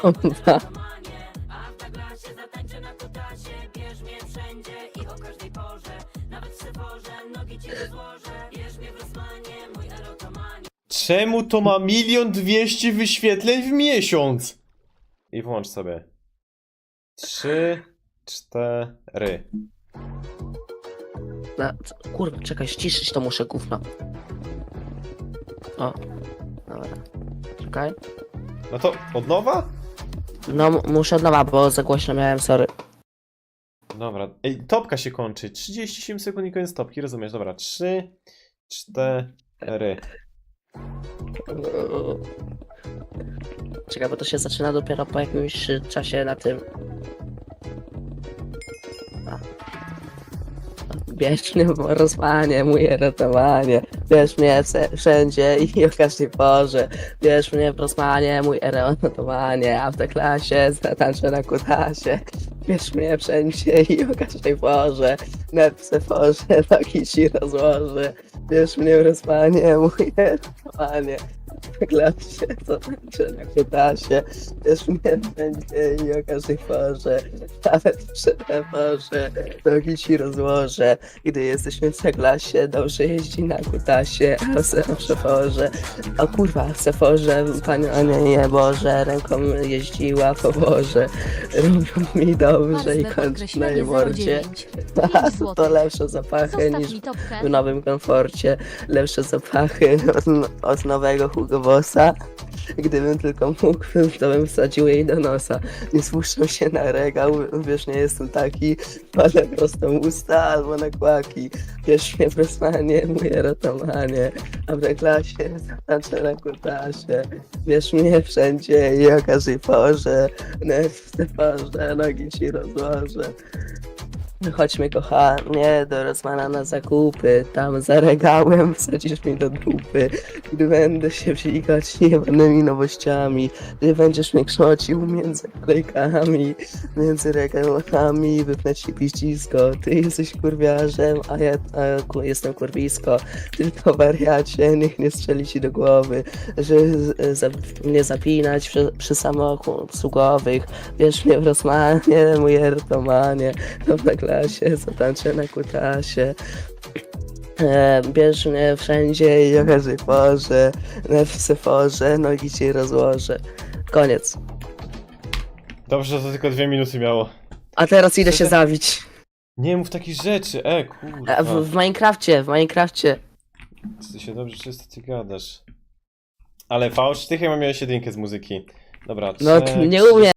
Kurwa. Czemu to ma milion dwieście wyświetleń w miesiąc? I włącz sobie. Trzy, cztery. No, co- kurwa, czekaj, ściszyć to muszę, gówno. O, dobra. Czekaj. No to od nowa? No, m- muszę od nowa, bo za głośno miałem, sorry. Dobra. Ej, topka się kończy. 37 sekund i koniec topki, rozumiesz? Dobra, trzy, cztery. Czekaj, bo to się zaczyna dopiero po jakimś y, czasie na tym. Bierz mnie w rozpanie, mój erotowanie. Bierz mnie wszędzie i o każdej porze. Bierz mnie w rozpanie, mój erotowanie. A w tej klasie zatańczę na kutasie. Bierz mnie wszędzie i o każdej porze. Na pseforze nogi ci rozłożę. Bierz mnie w rozpanie, mój erotowanie. Klasie na kutasie. Bierz mnie wszędzie i o każdej porze. Nawet przy porze nogi ci rozłożę. Gdy jesteśmy w klasie, dobrze jeździ na kutasie, a w Seforze, o kurwa, w Seforze, panią nie Boże, ręką jeździła po Boże, robią mi dobrze i kończy na jej mordzie. 09. A, Pięć to lepsze zapachy niż w nowym komforcie, lepsze zapachy od, od nowego Hugo Bossa. Gdybym tylko mógł, to bym wsadził jej do nosa. Nie spuszczam się na regał, wiesz, nie jestem taki. Palę prosto usta albo na kłaki. Wiesz mnie presmanie, mój erotomanie. A w klasie zatańczę na kutasie. Wiesz mnie wszędzie i o każdej porze. W te porze nogi ci rozłożę. Chodźmy kochanie do Rosmana na zakupy, tam za regałem wsadzisz mi do dupy, gdy będę się wsikać niewolnymi nowościami, gdy będziesz mnie kształcił między kolejkami, między regałami, wypnę ci piścisko, ty jesteś kurwiarzem, a ja a, ku- jestem kurwisko, tylko wariacie, niech nie strzeli ci do głowy, że za, mnie zapinać przy, przy samoobsługowych, wiesz mnie w Rosmanie, mój ertomanie, to na klasie, zatańczę na kutasie. E, bierz mnie wszędzie i o każdej porze, w seforze, nogi ci rozłożę. Koniec. Dobrze, że to tylko dwie minuty miało. A teraz idę się zawić. Nie mów takich rzeczy, e, kurwa. E, w, w Minecrafcie, w Minecrafcie. Ty się dobrze czysto ty gadasz. Ale fałsz, ty chyba miałeś jedynkę z muzyki. Dobra, No, nie umiem.